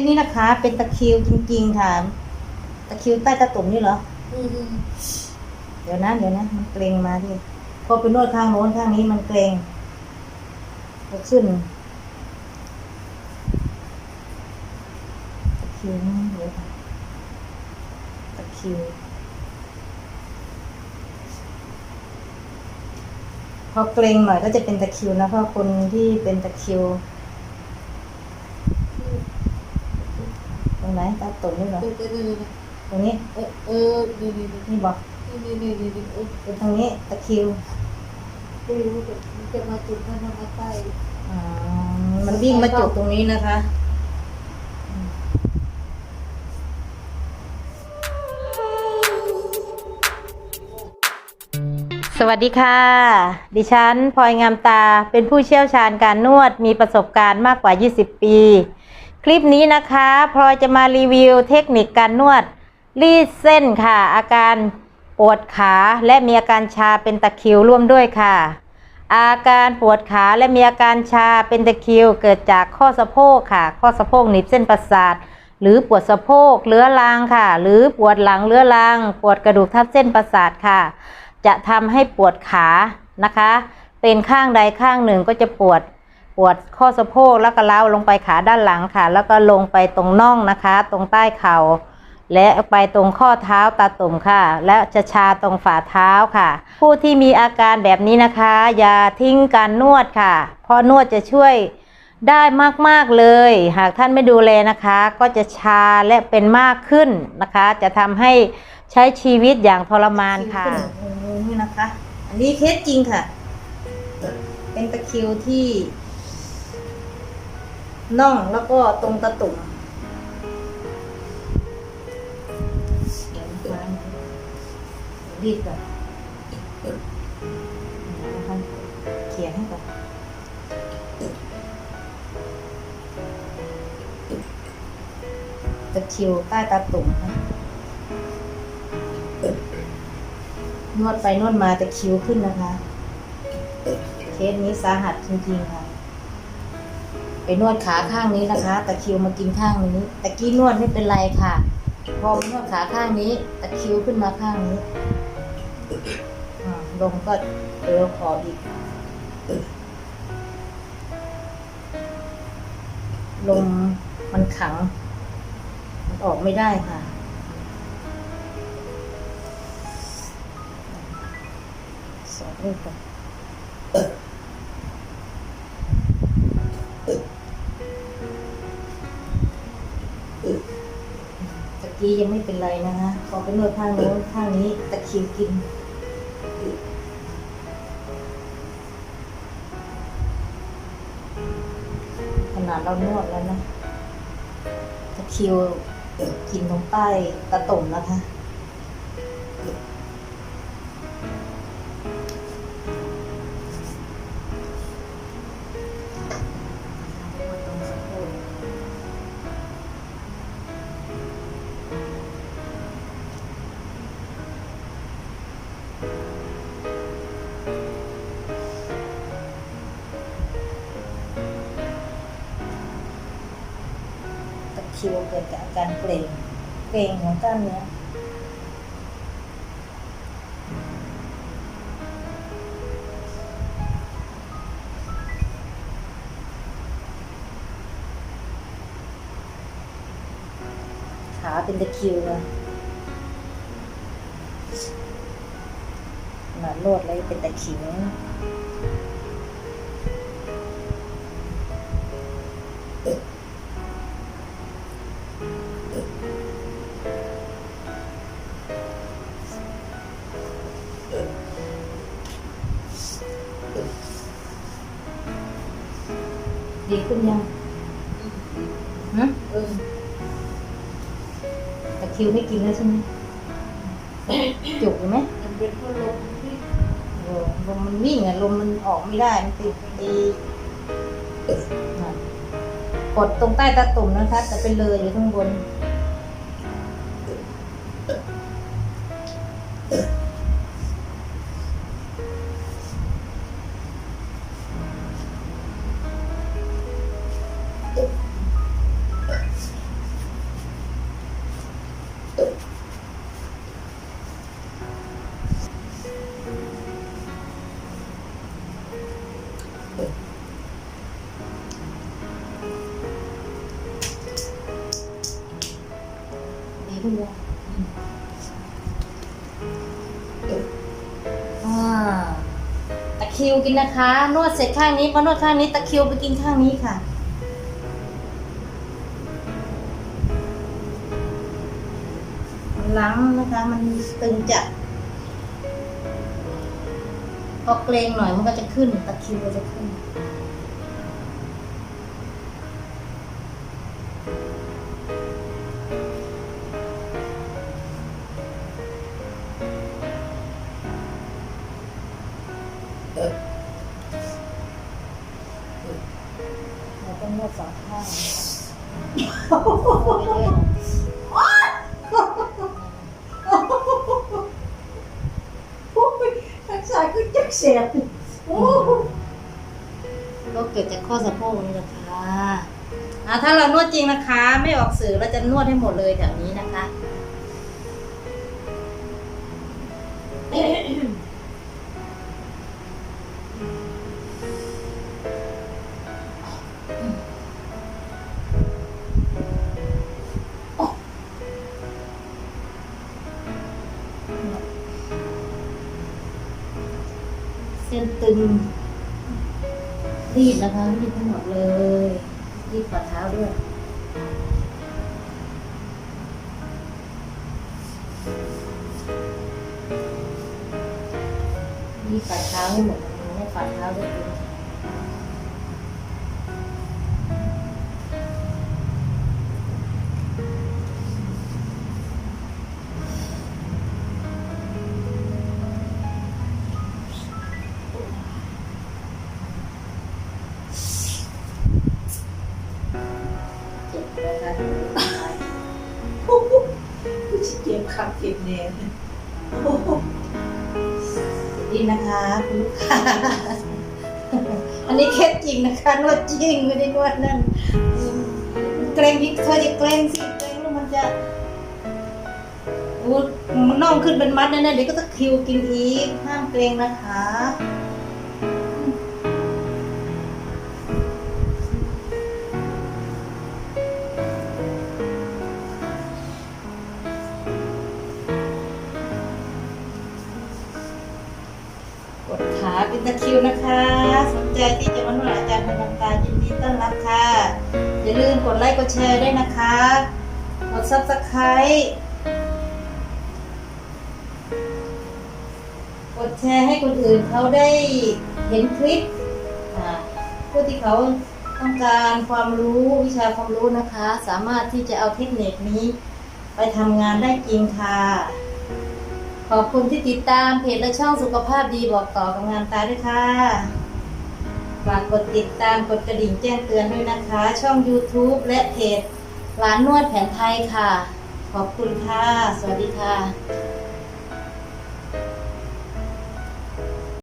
นนี้นะคะ เป็นตะคริวจริง ๆ ค่ะ ตะคริวใต้ตะตุ่มนี่เหรอ อืมเดี๋ยวนะเดี๋ยวนะ มันเกรงมาที่พอไปนวดข้างโน้นข้างนี้มันเกรงก็ขึ้นตะคริวนี่เดี๋ยวค่ะตะคริว พอเกรงหน่อยก็จะเป็นตะคริวนะเพราะคนที่เป็นตะคริว ตรงไหนตาตุ่มนี่เหรอเออเออเออตรงนี้ เออเออนี่นี่นี่นี่บอกนี่นี่นี่นี่เออเป็นตรงนี้ตะคริวไม่รู้จะมันจะมาจุดมันมาใต้อ่ามันวิ่งมาจุดตรงนี้นะคะสวัสดีค่ะ ดิฉันพลอยงามตาเป็นผู้เชี่ยวชาญการนวดมีประสบการณ์มากกว่า 20 ปี คลิปนี้นะคะพลอยจะมารีวิวเทคนิคการนวดรีดเส้นค่ะ อาการปวดขาและมีอาการชาเป็นตะคริวร่วมด้วยค่ะ อาการปวดขาและมีอาการชาเป็นตะคริวเกิดจากข้อสะโพกค่ะ ข้อสะโพกหนีบเส้นประสาท หรือปวดสะโพกเรื้อรังค่ะ หรือปวดหลังเรื้อรัง ปวดกระดูกทับเส้นประสาทค่ะ จะทำให้ปวดขานะคะ เป็นข้างใดข้างหนึ่งก็จะปวด วดข้อสะโพกแล้วก็เล้าลงไปขาด้านหลังค่ะ แล้วก็ลงไปตรงน่องนะคะ ตรงใต้เข่า และไปตรงข้อเท้าตาตุ่มค่ะ และจะชาตรงฝ่าเท้าค่ะ ผู้ที่มีอาการแบบนี้นะคะ อย่าทิ้งการนวดค่ะ เพราะนวดจะช่วยได้มาก ๆ เลย หากท่านไม่ดูแลนะคะ ก็จะชาและเป็นมากขึ้นนะคะ จะทำให้ใช้ชีวิตอย่างทรมานค่ะนี่นะคะ อันนี้เคสจริงค่ะ เป็นตะคิวที่ น่องแล้วก็ตรงตะตุ่มดี๋ยวนะคะรีดก่อนเขียนให้ก่อนตะคิวใต้ตาตุ่มค่ะนวดไปนวดมาตะคิวขึ้นนะคะ เคสนี้สาหัสจริงๆค่ะ นวดขาข้างนี้นะคะตะคิวมากินข้างนี้ตะกี้นวดไม่เป็นไรค่ะ พอมนวดขาข้างนี้ตะคิวขึ้นมาข้างนี้ลงก็เออขออีก ลมมันขัง มันออกไม่ได้ค่ะ สอดลูกก่อน กี้ยังไม่เป็นไรนะคะพอไปนวดข้างโน้นข้างนี้ตะคิวกินขนาดเรานวดแล้วนะตะคิวกินตรงใต้ตะตุ่มนะคะ คิวเกิดจากอาการเกร็งเกร็งของกล้ามเนื้อขาเป็นตะคิวนะขนาโลดเลยเป็นตะคิว ดีขึ้นยังฮะเออตะคริวไม่กินแล้วใช่ไหมจุกอยู่ไหมมันเป็นเพราะลมที่โอ้ลมมันวิ่งอะลมมันออกไม่ได้มันติดตีอะกดตรงใต้ตาตุ่มนะคะ แต่เป็นเลยอยู่ข้างบน ดีขึ้นยังอ่าตะคิวกินนะคะ นวดเสร็จข้างนี้พอนวดข้างนี้ตะคิวไปกินข้างนี้ค่ะหลังนะคะ มันตึงจัดพอเกรงหน่อยมันก็จะขึ้นตะคิวก็จะขึ้น เราต้องนวดสองข้างไปเรื่อยโอ้ยทักษะก็จักเสียบโอ้ยก็เกิดจากข้อสะโพกนี่แหละค่ะอ่าถ้าเรานวดจริงนะคะ ไม่ออกสื่อเราจะนวดให้หมดเลยแถวนี้นะคะ เส้นตึง รีบนะคะรีบทั้งหมดเลยรีบฝ่าเท้าด้วยรีบฝ่าเท้าให้หมดนะคะให้ฝ่าเท้าด้วย จะเจ็บเนี่ยดีนะคะคุณลูกค้า อันนี้เคสจริงนะคะนวดจริงไม่ได้นวดนั่นเกรงพิกเธอจะเกรงสิเกรงแล้วมันจะโอ้มันน่องขึ้นเป็นมัดแน่ๆเดี๋ยวก็จะคิวกินอีกห้ามเกรงนะคะ เป็นตะคิวนะคะ สนใจที่จะมานวดอาจารย์พนันตายินดีต้อนรับค่ะ อย่าลืมกดไลค์กดแชร์ด้วยนะคะ กดซับสไครต์กดแชร์ให้คนอื่นเขาได้เห็นคลิปผู้ที่เขาต้องการความรู้วิชาความรู้นะคะ สามารถที่จะเอาเทคนิคนี้ไปทำงานได้จริงค่ะ ขอบคุณที่ติดตามเพจและช่องสุขภาพดีบอกต่อกับงานตาด้วยค่ะฝากกดติดตามกดกระดิ่งแจ้งเตือนด้วยนะคะ ช่อง YouTube และเพจร้านนวดแผนไทยค่ะ ขอบคุณค่ะ สวัสดีค่ะ